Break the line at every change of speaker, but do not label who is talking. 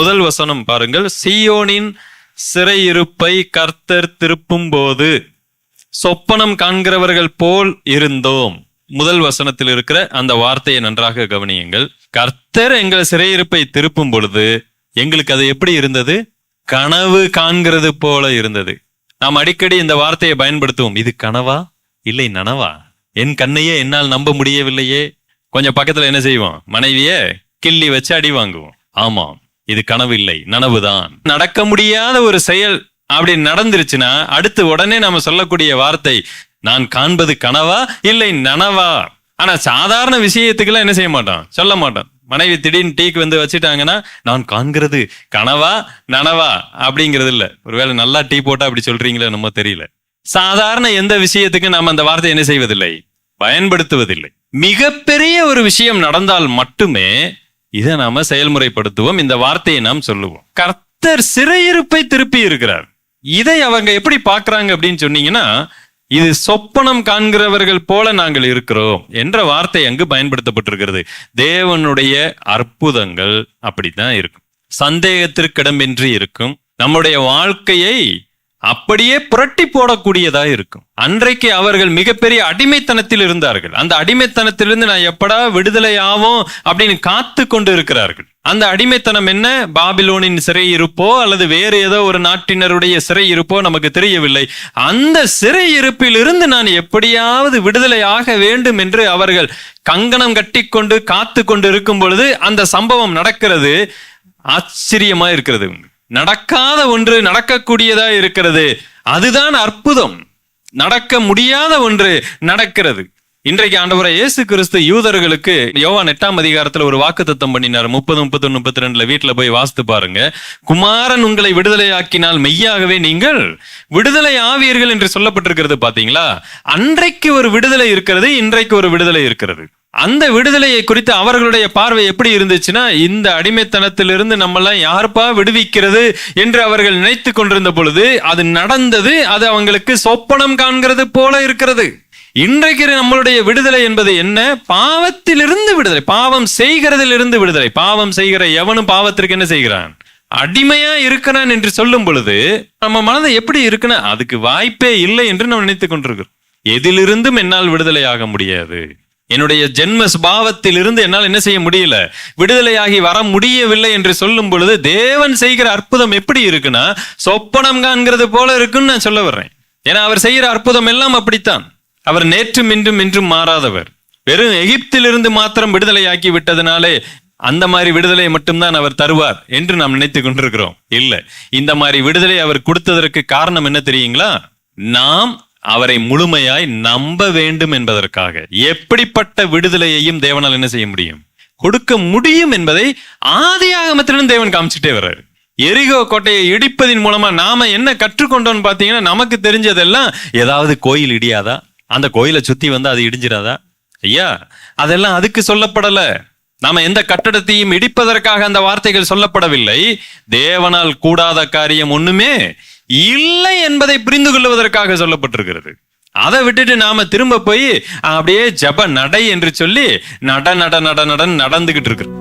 முதல் வசனம் பாருங்கள். சீயோனின் சிறையிருப்பை கர்த்தர் திருப்பும் போது சொப்பனம் காண்கிறவர்கள் போல் இருந்தோம். முதல் வசனத்தில் இருக்கிற அந்த வார்த்தையை நன்றாக கவனியுங்கள். கர்த்தர் எங்கள் சிறையிருப்பை திருப்பும் பொழுது எங்களுக்கு அது எப்படி இருந்தது? கனவு காண்கிறது போல இருந்தது. நாம் அடிக்கடி இந்த வார்த்தையை பயன்படுத்துவோம். இது கனவா? இல்லை நனவா? என் கண்ணையே என்னால் நம்ப முடியவில்லையே. கொஞ்சம் பக்கத்துல என்ன செய்வோம்? மனைவிய கிள்ளி வச்சு அடி வாங்குவோம். ஆமாம். இது கனவு இல்லை நனவுதான். நடக்க முடியாத ஒரு செயல் அப்படி நடந்துருச்சுன்னா அடுத்து உடனே நம்ம சொல்லக்கூடிய வார்த்தை நான் காண்பது கனவா இல்லை நனவா? ஆனா சாதாரண விஷயத்துக்கெல்லாம் என்ன செய்ய மாட்டோம் சொல்ல மாட்டோம் மனைவி திடீர்னு டீக்கு வந்து வச்சுட்டாங்கன்னா நான் காண்கிறது கனவா நனவா? அப்படிங்கிறது இல்ல. ஒருவேளை நல்லா டீ போட்டா அப்படி சொல்றீங்களோ நம்ம தெரியல. சாதாரண எந்த விஷயத்துக்கு நாம் அந்த வார்த்தை என்ன செய்வதில்லை? பயன்படுத்துவதில்லை. மிகப்பெரிய ஒரு விஷயம் நடந்தால் மட்டுமே இதை நாம செயல்முறைப்படுத்துவோம். இந்த வார்த்தையை நாம் சொல்லுவோம். கர்த்தர் சிறையிருப்பை திருப்பி இருக்கிறார். இதை அவங்க எப்படி பார்க்கறாங்க அப்படின்னு சொன்னீங்கன்னா இது சொப்பனம் காண்கிறவர்கள் போல நாங்கள் இருக்கிறோம் என்ற வார்த்தை அங்கு பயன்படுத்தப்பட்டிருக்கிறது. தேவனுடைய அற்புதங்கள் அப்படித்தான் இருக்கும். சந்தேகத்திற்கிடமின்றி இருக்கும். நம்முடைய வாழ்க்கையை அப்படியே புரட்டி போடக்கூடியதா இருக்கும். அன்றைக்கு அவர்கள் மிகப்பெரிய அடிமைத்தனத்தில் இருந்தார்கள். அந்த அடிமைத்தனத்திலிருந்து நான் எப்படா விடுதலை ஆவோம் அப்படின்னு காத்து கொண்டு இருக்கிறார்கள். அந்த அடிமைத்தனம் என்ன? பாபிலோனின் சிறை இருப்போ அல்லது வேறு ஏதோ ஒரு நாட்டினருடைய சிறை இருப்போ நமக்கு தெரியவில்லை. அந்த சிறை இருப்பிலிருந்து நான் எப்படியாவது விடுதலை ஆக வேண்டும் என்று அவர்கள் கங்கணம் கட்டிக்கொண்டு காத்து கொண்டு இருக்கும் பொழுது அந்த சம்பவம் நடக்கிறது. ஆச்சரியமா இருக்கிறது நடக்காத ஒன்று நடக்கக்கூடியதா இருக்கிறது. அதுதான் அற்புதம். நடக்க முடியாத ஒன்று நடக்கிறது. இன்றைக்கு ஆண்டவரை இயேசு கிறிஸ்து யூதர்களுக்கு யோவான் எட்டாம் அதிகாரத்துல ஒரு வாக்குத்தத்தம் பண்ணினார். முப்பது முப்பத்தி முப்பத்தி ரெண்டுல வீட்டுல போய் வாசித்து பாருங்க. குமாரன் உங்களை விடுதலையாக்கினால் மெய்யாகவே நீங்கள் விடுதலை ஆவீர்கள் என்று சொல்லப்பட்டிருக்கிறது பாத்தீங்களா? அன்றைக்கு ஒரு விடுதலை இருக்கிறது இன்றைக்கு ஒரு விடுதலை இருக்கிறது. அந்த விடுதலையை குறித்து அவர்களுடைய பார்வை எப்படி இருந்துச்சுன்னா இந்த அடிமைத்தனத்திலிருந்து நம்மெல்லாம் யாருப்பா விடுவிக்கிறது என்று அவர்கள் நினைத்து கொண்டிருந்த பொழுது அது நடந்தது அது அவங்களுக்கு சொப்பனம் காண்கிறது போல இருக்கிறது. இன்றைக்கு நம்மளுடைய விடுதலை என்பது என்ன? பாவத்திலிருந்து விடுதலை. பாவம் செய்கிறதிலிருந்து விடுதலை. பாவம் செய்கிற எவனும் பாவத்திற்கு என்ன செய்கிறான்? அடிமையா இருக்கிறான் என்று சொல்லும் பொழுது நம்ம மனதை எப்படி இருக்குன்னா அதுக்கு வாய்ப்பே இல்லை என்று நாம் நினைத்துக் கொண்டிருக்கிறோம். எதிலிருந்தும் என்னால் விடுதலை ஆக முடியாது. என்னுடைய ஜென்ம சுபாவத்தில் இருந்து என்னால் என்ன செய்ய முடியல? விடுதலையாகி வர முடியவில்லை என்று சொல்லும் பொழுது தேவன் செய்கிற அற்புதம் எப்படி இருக்குன்னா சொப்பனம் காண்கிறது போல இருக்குன்னு நான் சொல்ல வர்றேன். ஏன்னா அவர் செய்கிற அற்புதம் எல்லாம் அப்படித்தான். அவர் நேற்றும் இன்றும் இன்றும் மாறாதவர். வெறும் எகிப்திலிருந்து மாத்திரம் விடுதலையாக்கி விட்டதுனாலே அந்த மாதிரி விடுதலை மட்டும்தான் அவர் தருவார் என்று நாம் நினைத்து கொண்டிருக்கிறோம். இல்லை இந்த மாதிரி விடுதலை அவர் கொடுத்ததற்கு காரணம் என்ன தெரியுங்களா? நாம் அவரை முழுமையாய் நம்ப வேண்டும் என்பதற்காக. எப்படிப்பட்ட விடுதலையையும் தேவனால் என்ன செய்ய முடியும்? கொடுக்க முடியும் என்பதை ஆதியாகமத்திலும் தேவன் காமிச்சிட்டே வர்றாரு. எரிகோ கோட்டையை இடிப்பதின் மூலமா நாம என்ன கற்றுக்கொண்டோம்னு பார்த்தீங்கன்னா நமக்கு தெரிஞ்சதெல்லாம் ஏதாவது கோயில் இடியாதா? அந்த கோயிலை சுத்தி வந்து அது இடிஞ்சிடாதா ஐயா அதெல்லாம் அதுக்கு சொல்லப்படலை. நாம எந்த கட்டடத்தையும் இடிப்பதற்காக அந்த வார்த்தைகள் சொல்லப்படவில்லை. தேவனால் கூடாத காரியம் ஒண்ணுமே இல்லை என்பதை புரிந்து கொள்வதற்காக சொல்லப்பட்டிருக்கிறது. அதை விட்டுட்டு நாம திரும்ப போய் அப்படியே ஜப நடை என்று சொல்லி நட நட நட நடன் நடந்துகிட்டு இருக்கிறோம்.